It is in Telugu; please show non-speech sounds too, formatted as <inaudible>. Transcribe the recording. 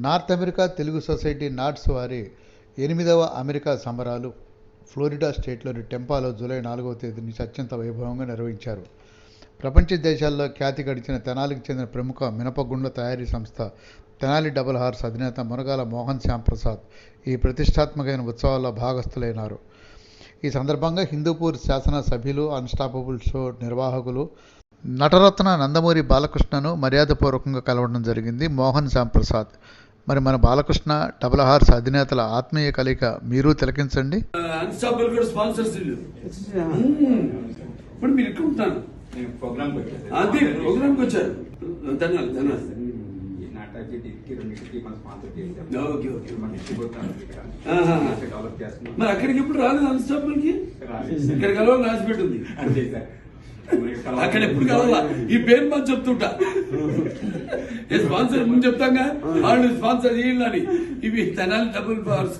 North America Telugu society NATS వారి ఎనిమిదవ అమెరికా సంబరాలు ఫ్లోరిడా స్టేట్లోని టెంపాలో జూలై నాలుగవ తేదీ నుంచి అత్యంత వైభవంగా నిర్వహించారు. ప్రపంచ దేశాల్లో ఖ్యాతి గడిచిన తెనాలికి చెందిన ప్రముఖ మినపగుండ్ల తయారీ సంస్థ తెనాలి డబుల్ హార్స్ అధినేత మునగాల మోహన్ శ్యామ్ ప్రసాద్ ఈ ప్రతిష్టాత్మకమైన ఉత్సవాల్లో భాగస్థులైనారు. ఈ సందర్భంగా హిందూపూర్ శాసన సభ్యులు అన్స్టాపబుల్ షో నిర్వాహకులు నటరత్న నందమూరి బాలకృష్ణను మర్యాదపూర్వకంగా కలవడం జరిగింది మోహన్ శ్యామ్ ప్రసాద్. మరి మన బాలకృష్ణ డబుల్ హార్స్ అధినేతల ఆత్మీయ కలయిక మీరు తిలకించండి. మ్మ్. ఇప్పుడు మీరు ఇక్కడ ఉంటాను అదే ప్రోగ్రామ్కి వచ్చారు. ధన్యవాదాలు ధన్యవాదాలు. చేస్తున్నాం. మరి అక్కడికి ఎప్పుడు రాలేదు అన్స్టాపుల్కి? రాలేదు. ఇక్కడ కలవాలి. అక్కడ ఎప్పుడు కలవాలా? ఈ పేరు మనం చెప్తుంటా. <laughs> ఏ స్పాన్సర్ ముందు చెప్తాగా? వాళ్ళు స్పాన్సర్ చేయాలని ఇవి తెనాలి డబుల్ బార్స్.